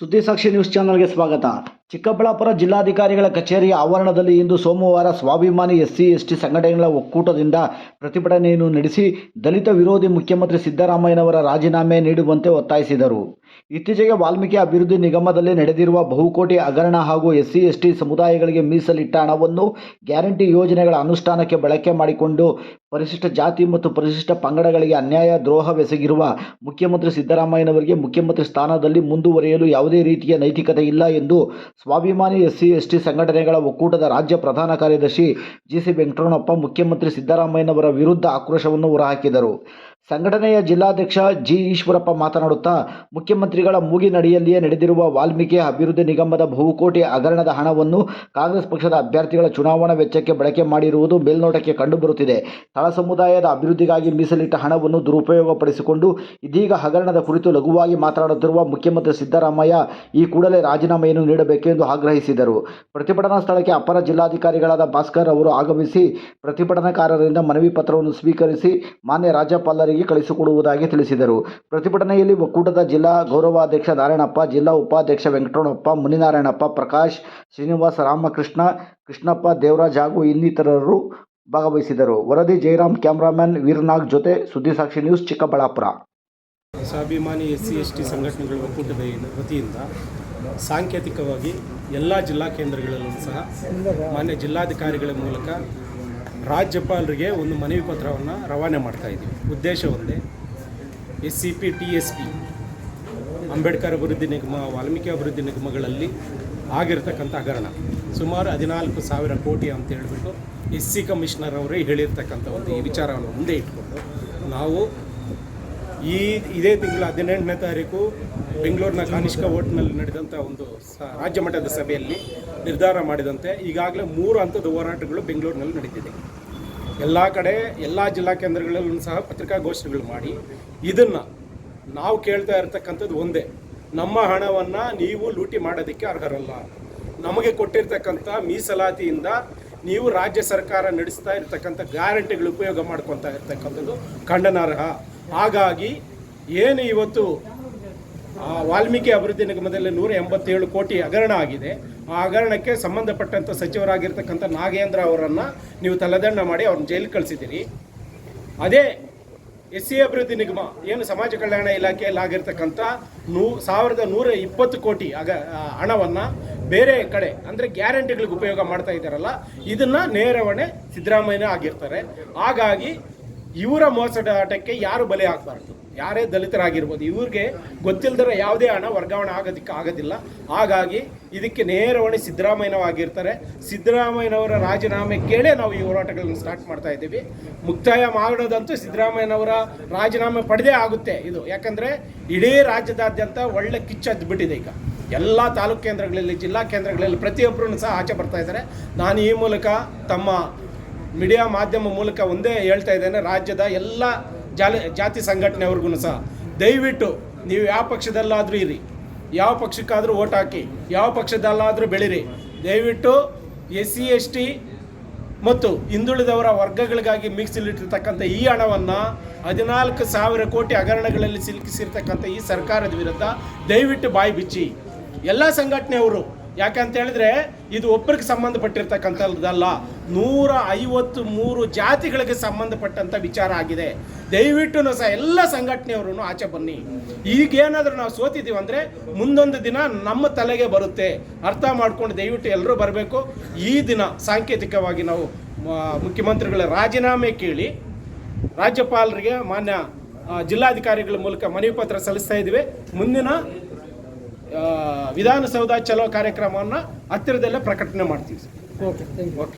ಸುದ್ದಿ ಸಾಕ್ಷಿ ನ್ಯೂಸ್ ಚಾನಲ್ಗೆ ಸ್ವಾಗತ ಚಿಕ್ಕಬಳ್ಳಾಪುರ ಜಿಲ್ಲಾಧಿಕಾರಿಗಳ ಕಚೇರಿಯ ಆವರಣದಲ್ಲಿ ಇಂದು ಸೋಮವಾರ ಸ್ವಾಭಿಮಾನಿ ಎಸ್ಸಿ, ಎಸ್ಟಿ ಸಂಘಟನೆಗಳ ಒಕ್ಕೂಟದಿಂದ ಪ್ರತಿಭಟನೆಯನ್ನು ನಡೆಸಿ ದಲಿತ ವಿರೋಧಿ ಮುಖ್ಯಮಂತ್ರಿ ಸಿದ್ದರಾಮಯ್ಯನವರ ರಾಜೀನಾಮೆ ನೀಡುವಂತೆ ಒತ್ತಾಯಿಸಿದರು. ಇತ್ತೀಚೆಗೆ ವಾಲ್ಮೀಕಿ ಅಭಿವೃದ್ಧಿ ನಿಗಮದಲ್ಲಿ ನಡೆದಿರುವ ಬಹುಕೋಟಿ ಹಗರಣ ಹಾಗೂ ಎಸ್ಸಿ, ಎಸ್ಟಿ ಸಮುದಾಯಗಳಿಗೆ ಮೀಸಲಿಟ್ಟ ಹಣವನ್ನು ಗ್ಯಾರಂಟಿ ಯೋಜನೆಗಳ ಅನುಷ್ಠಾನಕ್ಕೆ ಬಳಕೆ ಮಾಡಿಕೊಂಡು ಪರಿಶಿಷ್ಟ ಜಾತಿ ಮತ್ತು ಪರಿಶಿಷ್ಟ ಪಂಗಡಗಳಿಗೆ ಅನ್ಯಾಯ ದ್ರೋಹವೆಸಗಿರುವ ಮುಖ್ಯಮಂತ್ರಿ ಸಿದ್ದರಾಮಯ್ಯನವರಿಗೆ ಮುಖ್ಯಮಂತ್ರಿ ಸ್ಥಾನದಲ್ಲಿ ಮುಂದುವರೆಯಲು ಯಾವುದೇ ರೀತಿಯ ನೈತಿಕತೆ ಇಲ್ಲ ಎಂದು ಸ್ವಾಭಿಮಾನಿ ಎಸ್ಸಿ, ಎಸ್ಟಿ ಸಂಘಟನೆಗಳ ಒಕ್ಕೂಟದ ರಾಜ್ಯ ಪ್ರಧಾನ ಕಾರ್ಯದರ್ಶಿ ಜಿಸಿ ವೆಂಕಟರಮಣಪ್ಪ, ಮುಖ್ಯಮಂತ್ರಿ ಸಿದ್ದರಾಮಯ್ಯನವರ ವಿರುದ್ಧ ಆಕ್ರೋಶವನ್ನು ಹೊರಹಾಕಿದರು. ಸಂಘಟನೆಯ ಜಿಲ್ಲಾಧ್ಯಕ್ಷ ಜಿ ಈಶ್ವರಪ್ಪ ಮಾತನಾಡುತ್ತಾ, ಮುಖ್ಯಮಂತ್ರಿಗಳ ಮೂಗಿನಡಿಯಲ್ಲಿಯೇ ನಡೆದಿರುವ ವಾಲ್ಮೀಕಿ ಅಭಿವೃದ್ಧಿ ನಿಗಮದ ಬಹುಕೋಟಿ ಹಗರಣದ ಹಣವನ್ನು ಕಾಂಗ್ರೆಸ್ ಪಕ್ಷದ ಅಭ್ಯರ್ಥಿಗಳ ಚುನಾವಣಾ ವೆಚ್ಚಕ್ಕೆ ಬಳಕೆ ಮಾಡಿರುವುದು ಮೇಲ್ನೋಟಕ್ಕೆ ಕಂಡುಬರುತ್ತಿದೆ. ತಳ ಸಮುದಾಯದ ಅಭಿವೃದ್ಧಿಗಾಗಿ ಮೀಸಲಿಟ್ಟ ಹಣವನ್ನು ದುರುಪಯೋಗಪಡಿಸಿಕೊಂಡು ಇದೀಗ ಹಗರಣದ ಕುರಿತು ಲಘುವಾಗಿ ಮಾತನಾಡುತ್ತಿರುವ ಮುಖ್ಯಮಂತ್ರಿ ಸಿದ್ದರಾಮಯ್ಯ ಈ ಕೂಡಲೇ ರಾಜೀನಾಮೆಯನ್ನು ನೀಡಬೇಕೆಂದು ಆಗ್ರಹಿಸಿದರು. ಪ್ರತಿಭಟನಾ ಸ್ಥಳಕ್ಕೆ ಅಪರ ಜಿಲ್ಲಾಧಿಕಾರಿಗಳಾದ ಭಾಸ್ಕರ್ ಅವರು ಆಗಮಿಸಿ ಪ್ರತಿಭಟನಾಕಾರರಿಂದ ಮನವಿ ಪತ್ರವನ್ನು ಸ್ವೀಕರಿಸಿ ಮಾನ್ಯ ರಾಜ್ಯಪಾಲರಿಗೆ ಕಳಿಸಿಕೊಡುವುದಾಗಿ ತಿಳಿಸಿದರು. ಪ್ರತಿಭಟನೆಯಲ್ಲಿ ಒಕ್ಕೂಟದ ಜಿಲ್ಲಾ ಗೌರವಾಧ್ಯಕ್ಷ ನಾರಾಯಣಪ್ಪ, ಜಿಲ್ಲಾ ಉಪಾಧ್ಯಕ್ಷ ವೆಂಕಟರಮಣಪ್ಪ, ಮುನಿನಾರಾಯಣಪ್ಪ, ಪ್ರಕಾಶ್, ಶ್ರೀನಿವಾಸ ರಾಮಕೃಷ್ಣ, ಕೃಷ್ಣಪ್ಪ ದೇವರಾಜ್ ಹಾಗೂ ಇನ್ನಿತರರು ಭಾಗವಹಿಸಿದರು. ವರದಿ ಜಯರಾಮ್, ಕ್ಯಾಮ್ರಾಮನ್ ವೀರನಾಗ್ ಜೊತೆ ಸುದ್ದಿಸಾಕ್ಷಿ ನ್ಯೂಸ್ ಚಿಕ್ಕಬಳ್ಳಾಪುರ. ಸ್ವಾಭಿಮಾನಿ ಎಸ್ ಸಿ ಎಸ್ ಟಿ ಸಂಘಟನೆಗಳ ಒಕ್ಕೂಟದ ವತಿಯಿಂದ ಸಾಂಕೇತಿಕವಾಗಿ ಎಲ್ಲ ಜಿಲ್ಲಾ ಕೇಂದ್ರಗಳಲ್ಲೂ ಸಹ ಮಾನ್ಯ ಜಿಲ್ಲಾಧಿಕಾರಿಗಳ ಮೂಲಕ ರಾಜ್ಯಪಾಲರಿಗೆ ಒಂದು ಮನವಿ ಪತ್ರವನ್ನು ರವಾನೆ ಮಾಡ್ತಾ ಇದ್ದೀವಿ. ಉದ್ದೇಶ ಒಂದೇ S C P T S P Ambedkar ಅಭಿವೃದ್ಧಿ ನಿಗಮ, ವಾಲ್ಮೀಕಿ ಅಭಿವೃದ್ಧಿ ನಿಗಮಗಳಲ್ಲಿ ಆಗಿರ್ತಕ್ಕಂಥ ಹಗರಣ. ಸುಮಾರು ಹದಿನಾಲ್ಕು ಸಾವಿರ ಕೋಟಿ ಅಂತ ಹೇಳಿಬಿಟ್ಟು ಎಸ್ ಸಿ ಕಮಿಷನರ್ ಅವರೇ ಹೇಳಿರ್ತಕ್ಕಂಥ ಒಂದು ಈ ವಿಚಾರವನ್ನು ಮುಂದೆ ಇಟ್ಕೊಂಡು ನಾವು ಈ ಇದೇ ತಿಂಗಳ ಹದಿನೆಂಟನೇ ತಾರೀಕು ಬೆಂಗಳೂರಿನ ಕಾನಿಷ್ಕ ಓಟ್ನಲ್ಲಿ ನಡೆದಂಥ ಒಂದು ಸ ರಾಜ್ಯ ಮಟ್ಟದ ಸಭೆಯಲ್ಲಿ ನಿರ್ಧಾರ ಮಾಡಿದಂತೆ ಈಗಾಗಲೇ ಮೂರು ಹಂತದ ಹೋರಾಟಗಳು ಬೆಂಗಳೂರಿನಲ್ಲಿ ನಡೀತಿದೆ. ಎಲ್ಲ ಕಡೆ, ಎಲ್ಲ ಜಿಲ್ಲಾ ಕೇಂದ್ರಗಳಲ್ಲೂ ಸಹ ಪತ್ರಿಕಾಗೋಷ್ಠಿಗಳು ಮಾಡಿ, ಇದನ್ನು ನಾವು ಕೇಳ್ತಾ ಇರ್ತಕ್ಕಂಥದ್ದು ಒಂದೇ. ನಮ್ಮ ಹಣವನ್ನು ನೀವು ಲೂಟಿ ಮಾಡೋದಕ್ಕೆ ಅರ್ಹರಲ್ಲ. ನಮಗೆ ಕೊಟ್ಟಿರ್ತಕ್ಕಂಥ ಮೀಸಲಾತಿಯಿಂದ ನೀವು ರಾಜ್ಯ ಸರ್ಕಾರ ನಡೆಸ್ತಾ ಇರ್ತಕ್ಕಂಥ ಗ್ಯಾರಂಟಿಗಳು ಉಪಯೋಗ ಮಾಡ್ಕೊತಾ ಇರ್ತಕ್ಕಂಥದ್ದು ಖಂಡನಾರ್ಹ. ಹಾಗಾಗಿ, ಏನು ಇವತ್ತು ಆ, ವಾಲ್ಮೀಕಿ ಅಭಿವೃದ್ಧಿ ನಿಗಮದಲ್ಲಿ ನೂರ ಎಂಬತ್ತೇಳು ಕೋಟಿ ಹಗರಣ ಆಗಿದೆ. ಆ ಹಗರಣಕ್ಕೆ ಸಂಬಂಧಪಟ್ಟಂಥ ಸಚಿವರಾಗಿರ್ತಕ್ಕಂಥ ನಾಗೇಂದ್ರ ಅವರನ್ನು ನೀವು ತಲೆದಂಡ ಮಾಡಿ ಅವ್ರನ್ನ ಜೈಲಿಗೆ ಕಳಿಸಿದ್ದೀರಿ. ಅದೇ ಎಸ್ ಸಿ ಅಭಿವೃದ್ಧಿ ನಿಗಮ ಏನು ಸಮಾಜ ಕಲ್ಯಾಣ ಇಲಾಖೆಯಲ್ಲಿ ಆಗಿರ್ತಕ್ಕಂಥ ನೂ ಸಾವಿರದ ನೂರ ಇಪ್ಪತ್ತು ಕೋಟಿ ಅಗ ಹಣವನ್ನು ಬೇರೆ ಕಡೆ ಅಂದರೆ ಗ್ಯಾರಂಟಿಗಳಿಗೆ ಉಪಯೋಗ ಮಾಡ್ತಾ ಇದ್ದಾರಲ್ಲ ಇದನ್ನು ನೇರವಣೆ ಸಿದ್ದರಾಮಯ್ಯ ಆಗಿರ್ತಾರೆ. ಹಾಗಾಗಿ ಇವರ ಮೋಸಡಾಟಕ್ಕೆ ಯಾರು ಬಲಿ ಆಗಬಾರ್ದು? ಯಾರೇ ದಲಿತರಾಗಿರ್ಬೋದು, ಇವ್ರಿಗೆ ಗೊತ್ತಿಲ್ಲದರ ಯಾವುದೇ ಹಣ ವರ್ಗಾವಣೆ ಆಗೋದಕ್ಕೆ ಆಗೋದಿಲ್ಲ. ಹಾಗಾಗಿ ಇದಕ್ಕೆ ನೇರವಾಗಿ ಸಿದ್ದರಾಮಯ್ಯನವಾಗಿರ್ತಾರೆ ಸಿದ್ದರಾಮಯ್ಯನವರ ರಾಜೀನಾಮೆ ಕೇಳೇ ನಾವು ಈ ಹೋರಾಟಗಳನ್ನು ಸ್ಟಾರ್ಟ್ ಮಾಡ್ತಾ ಇದ್ದೀವಿ. ಮುಕ್ತಾಯ ಮಾಡೋದಂತೂ ಸಿದ್ದರಾಮಯ್ಯನವರ ರಾಜೀನಾಮೆ ಪಡೆದೇ ಆಗುತ್ತೆ ಇದು. ಯಾಕಂದರೆ ಇಡೀ ರಾಜ್ಯದಾದ್ಯಂತ ಒಳ್ಳೆ ಕಿಚ್ಚದ್ದು ಬಿಟ್ಟಿದೆ ಈಗ. ಎಲ್ಲ ತಾಲೂಕು ಕೇಂದ್ರಗಳಲ್ಲಿ, ಜಿಲ್ಲಾ ಕೇಂದ್ರಗಳಲ್ಲಿ ಪ್ರತಿಯೊಬ್ಬರೂ ಸಹ ಆಚೆ ಬರ್ತಾ ಇದ್ದಾರೆ. ನಾನು ಈ ಮೂಲಕ ತಮ್ಮ ಮೀಡಿಯಾ ಮಾಧ್ಯಮ ಮೂಲಕ ಒಂದೇ ಹೇಳ್ತಾ ಇದ್ದೇನೆ, ರಾಜ್ಯದ ಎಲ್ಲ ಜಾಲ ಜಾತಿ ಸಂಘಟನೆಯವ್ರಿಗೂ ಸಹ ದಯವಿಟ್ಟು ನೀವು ಯಾವ ಪಕ್ಷದಲ್ಲಾದರೂ ಇರಿ. ಯಾವ ಪಕ್ಷಕ್ಕಾದರೂ ಓಟ್ ಹಾಕಿ. ಯಾವ ಪಕ್ಷದಲ್ಲಾದರೂ ಬೆಳೀರಿ. ದಯವಿಟ್ಟು ಎಸ್ ಸಿ ಎಸ್ ಟಿ ಮತ್ತು ಹಿಂದುಳಿದವರ ವರ್ಗಗಳಿಗಾಗಿ ಮೀಸಲಿಟ್ಟಿರ್ತಕ್ಕಂಥ ಈ ಹಣವನ್ನು ಹದಿನಾಲ್ಕು ಸಾವಿರ ಕೋಟಿ ಹಗರಣಗಳಲ್ಲಿ ಸಿಲುಕಿಸಿರ್ತಕ್ಕಂಥ ಈ ಸರ್ಕಾರದ ವಿರುದ್ಧ ದಯವಿಟ್ಟು ಬಾಯಿ ಬಿಚ್ಚಿ. ಎಲ್ಲ ಸಂಘಟನೆಯವರು ಯಾಕಂತ ಹೇಳಿದ್ರೆ, ಇದು ಒಬ್ಬರಿಗೆ ಸಂಬಂಧಪಟ್ಟಿರ್ತಕ್ಕಂಥದ್ದಲ್ಲ. ನೂರ ಐವತ್ತು ಮೂರು ಜಾತಿಗಳಿಗೆ ಸಂಬಂಧಪಟ್ಟಂಥ ವಿಚಾರ ಆಗಿದೆ. ದಯವಿಟ್ಟು ಸಹ ಎಲ್ಲ ಸಂಘಟನೆಯವರು ಆಚೆ ಬನ್ನಿ. ಈಗೇನಾದರೂ ನಾವು ಸೋತಿದ್ದೀವಿ ಅಂದರೆ, ಮುಂದೊಂದು ದಿನ ನಮ್ಮ ತಲೆಗೆ ಬರುತ್ತೆ. ಅರ್ಥ ಮಾಡ್ಕೊಂಡು ದಯವಿಟ್ಟು ಎಲ್ಲರೂ ಬರಬೇಕು. ಈ ದಿನ ಸಾಂಕೇತಿಕವಾಗಿ ನಾವು ಮುಖ್ಯಮಂತ್ರಿಗಳ ರಾಜೀನಾಮೆ ಕೇಳಿ, ರಾಜ್ಯಪಾಲರಿಗೆ ಮಾನ್ಯ ಜಿಲ್ಲಾಧಿಕಾರಿಗಳ ಮೂಲಕ ಮನವಿ ಪತ್ರ ಸಲ್ಲಿಸ್ತಾ ಇದ್ದೀವಿ. ಮುಂದಿನ ವಿಧಾನಸೌಧ ಚಲೋ ಕಾರ್ಯಕ್ರಮವನ್ನು ಹತ್ತಿರದಲ್ಲೇ ಪ್ರಕಟಣೆ ಮಾಡ್ತೀವಿ ಓಕೆ ಓಕೆ